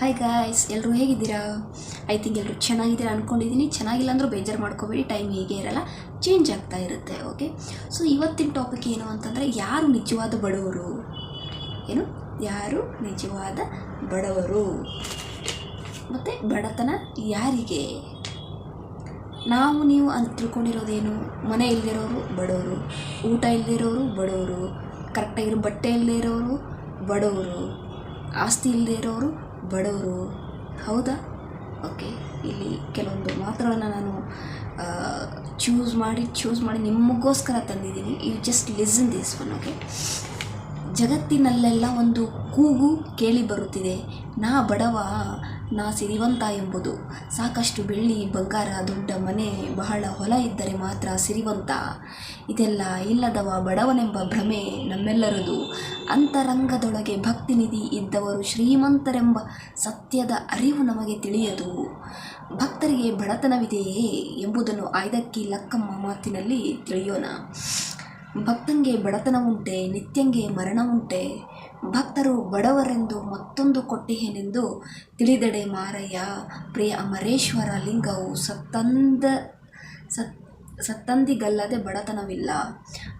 Hi guys ಎಲ್ಲರೂ ಹೇಗಿದ್ದೀರಾ? I think ಎಲ್ಲರೂ ಚೆನ್ನಾಗಿದ್ದೀರಾ ಅಂದ್ಕೊಂಡಿದ್ದೀನಿ ಚೆನ್ನಾಗಿಲ್ಲ ಅಂದರೂ ಬೇಜಾರು ಮಾಡ್ಕೋಬೇಡಿ ಟೈಮ್ ಹೀಗೆ ಇರಲ್ಲ ಚೇಂಜ್ ಆಗ್ತಾ ಇರುತ್ತೆ ಓಕೆ ಸೊ ಇವತ್ತಿನ ಟಾಪಿಕ್ ಏನು ಅಂತಂದರೆ, ಯಾರು ನಿಜವಾದ ಬಡವರು? ಏನು? ಯಾರು ನಿಜವಾದ ಬಡವರು? ಮತ್ತು ಬಡತನ ಯಾರಿಗೆ? ನಾವು ನೀವು ಅಂತ ತಿಳ್ಕೊಂಡಿರೋದೇನು? ಮನೆ ಇಲ್ಲದಿರೋರು ಬಡವರು, ಊಟ ಇಲ್ಲದಿರೋರು ಬಡವರು ಕರೆಕ್ಟಾಗಿರೋ ಬಟ್ಟೆ ಇಲ್ಲದೇ ಇರೋರು ಬಡವರು, ಆಸ್ತಿ ಇಲ್ಲದೇ ಇರೋರು ಬಡವರು. ಹೌದಾ? ಓಕೆ ಇಲ್ಲಿ ಕೆಲವೊಂದು ಮಾತುಗಳನ್ನು ನಾನು ಚೂಸ್ ಮಾಡಿ ಚೂಸ್ ಮಾಡಿ ನಿಮಗೋಸ್ಕರ ತಂದಿದ್ದೀನಿ. You just listen this one okay ಜಗತ್ತಿನಲ್ಲೆಲ್ಲ ಒಂದು ಕೂಗು ಕೇಳಿ ಬರುತ್ತಿದೆ. ನಾ ಬಡವ, ನಾ ಸಿರಿವಂತ ಎಂಬುದು. ಸಾಕಷ್ಟು ಬೆಳ್ಳಿ, ಬಂಗಾರ, ದೊಡ್ಡ ಮನೆ, ಬಹಳ ಹೊಲ ಇದ್ದರೆ ಮಾತ್ರ ಸಿರಿವಂತ. ಇದೆಲ್ಲ ಇಲ್ಲದವ ಬಡವನೆಂಬ ಭ್ರಮೆ ನಮ್ಮೆಲ್ಲರದು. ಅಂತರಂಗದೊಳಗೆ ಭಕ್ತಿನಿಧಿ ಇದ್ದವರು ಶ್ರೀಮಂತರೆಂಬ ಸತ್ಯದ ಅರಿವು ನಮಗೆ ತಿಳಿಯದು. ಭಕ್ತರಿಗೆ ಬಡತನವಿದೆಯೇ ಎಂಬುದನ್ನು ಆಯ್ದಕ್ಕಿ ಲಕ್ಕಮ್ಮ ಮಾತಿನಲ್ಲಿ ತಿಳಿಯೋಣ. ಭಕ್ತಂಗೆ ಬಡತನವುಂಟೆ, ನಿತ್ಯಂಗೆ ಮರಣವುಂಟೆ. ಭಕ್ತರು ಬಡವರೆಂದು ಮತ್ತೊಂದು ಕೊಟ್ಟಿಹೇನೆಂದು ತಿಳಿದಡೆ ಮಾರಯ್ಯ, ಪ್ರಿಯ ಅಮರೇಶ್ವರ ಲಿಂಗವು ಸತ್ತಂದ, ಸತ್, ಸತ್ತಂದಿಗಲ್ಲದೆ ಬಡತನವಿಲ್ಲ.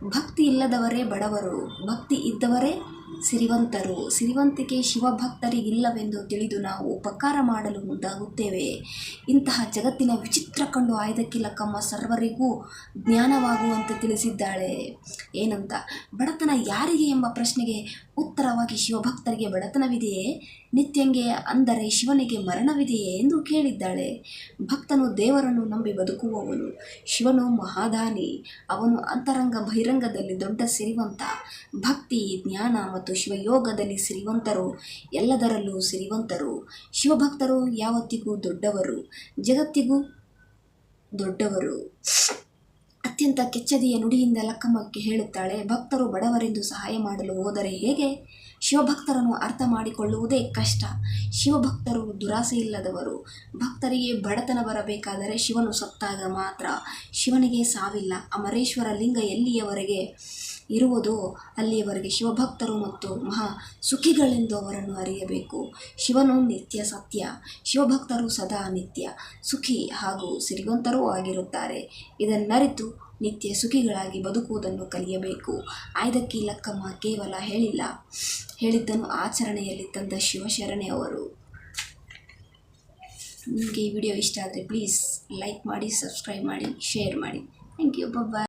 ಭಕ್ತಿ ಇಲ್ಲದವರೇ ಬಡವರು, ಭಕ್ತಿ ಇದ್ದವರೇ ಸಿರಿವಂತರು. ಸಿರಿವಂತಿಕೆ ಶಿವಭಕ್ತರಿಗಿಲ್ಲವೆಂದು ತಿಳಿದು ನಾವು ಉಪಕಾರ ಮಾಡಲು ಮುಂದಾಗುತ್ತೇವೆ. ಇಂತಹ ಜಗತ್ತಿನ ವಿಚಿತ್ರ ಕಂಡು ಆಯ್ದಕ್ಕಿಲ್ಲ ಕಮ್ಮ ಸರ್ವರಿಗೂ ಜ್ಞಾನವಾಗುವಂತೆ ತಿಳಿಸಿದ್ದಾಳೆ. ಏನಂತ, ಬಡತನ ಯಾರಿಗೆ ಎಂಬ ಪ್ರಶ್ನೆಗೆ ಉತ್ತರವಾಗಿ ಶಿವಭಕ್ತರಿಗೆ ಬಡತನವಿದೆಯೇ? ನಿತ್ಯಂಗೆ ಅಂದರೆ ಶಿವನಿಗೆ ಮರಣವಿದೆಯೇ ಎಂದು ಕೇಳಿದ್ದಾಳೆ. ಭಕ್ತನು ದೇವರನ್ನು ನಂಬಿ ಬದುಕುವವನು. ಶಿವನು ಮಹಾದಾನಿ. ಅವನು ಅಂತರಂಗ ಬಹಿರಂಗದಲ್ಲಿ ದೊಡ್ಡ ಸಿರಿವಂತ. ಭಕ್ತಿ, ಜ್ಞಾನ ಮತ್ತು ಶಿವಯೋಗದಲ್ಲಿ ಸಿರಿವಂತರು. ಎಲ್ಲದರಲ್ಲೂ ಸಿರಿವಂತರು. ಶಿವಭಕ್ತರು ಯಾವತ್ತಿಗೂ ದೊಡ್ಡವರು. ಜಗತ್ತಿಗೂ ದೊಡ್ಡವರು. ಅತ್ಯಂತ ಕೆಚ್ಚದೆಯ ನುಡಿಯಿಂದ ಲಕ್ಕಮ್ಮಕ್ಕೆ ಹೇಳುತ್ತಾಳೆ, ಭಕ್ತರು ಬಡವರೆಂದು ಸಹಾಯ ಮಾಡಲು ಹೋದರೆ ಹೇಗೆ? ಶಿವಭಕ್ತರನ್ನು ಅರ್ಥ ಮಾಡಿಕೊಳ್ಳುವುದೇ ಕಷ್ಟ. ಶಿವಭಕ್ತರು ದುರಾಸೆ ಇಲ್ಲದವರು ಭಕ್ತರಿಗೆ ಬಡತನ ಬರಬೇಕಾದರೆ ಶಿವನು ಸತ್ತಾಗ ಮಾತ್ರ. ಶಿವನಿಗೆ ಸಾವಿಲ್ಲ. ಅಮರೇಶ್ವರ ಲಿಂಗ ಎಲ್ಲಿಯವರೆಗೆ? ಇರುವುದೋ ಅಲ್ಲಿಯವರೆಗೆ ಶಿವಭಕ್ತರು ಮತ್ತು ಮಹಾ ಸುಖಿಗಳೆಂದು ಅವರನ್ನು ಅರಿಯಬೇಕು. ಶಿವನು ನಿತ್ಯ ಸತ್ಯ, ಶಿವಭಕ್ತರು ಸದಾ ನಿತ್ಯ ಸುಖಿ ಹಾಗೂ ಸಿರಿವಂತರೂ ಆಗಿರುತ್ತಾರೆ. ಇದನ್ನರಿತು ನಿತ್ಯ ಸುಖಿಗಳಾಗಿ ಬದುಕುವುದನ್ನು ಕಲಿಯಬೇಕು. ಆಯ್ದಕ್ಕಿ ಲಕ್ಕಮ್ಮ ಕೇವಲ ಹೇಳಿಲ್ಲ, ಹೇಳಿದ್ದನ್ನು ಆಚರಣೆಯಲ್ಲಿ ತಂದ ಶಿವಶರಣೆ ಅವರು. ನಿಮಗೆ ಈ ವಿಡಿಯೋ ಇಷ್ಟ ಆದರೆ ಪ್ಲೀಸ್ ಲೈಕ್ ಮಾಡಿ ಸಬ್ಸ್ಕ್ರೈಬ್ ಮಾಡಿ ಶೇರ್ ಮಾಡಿ. Thank you bye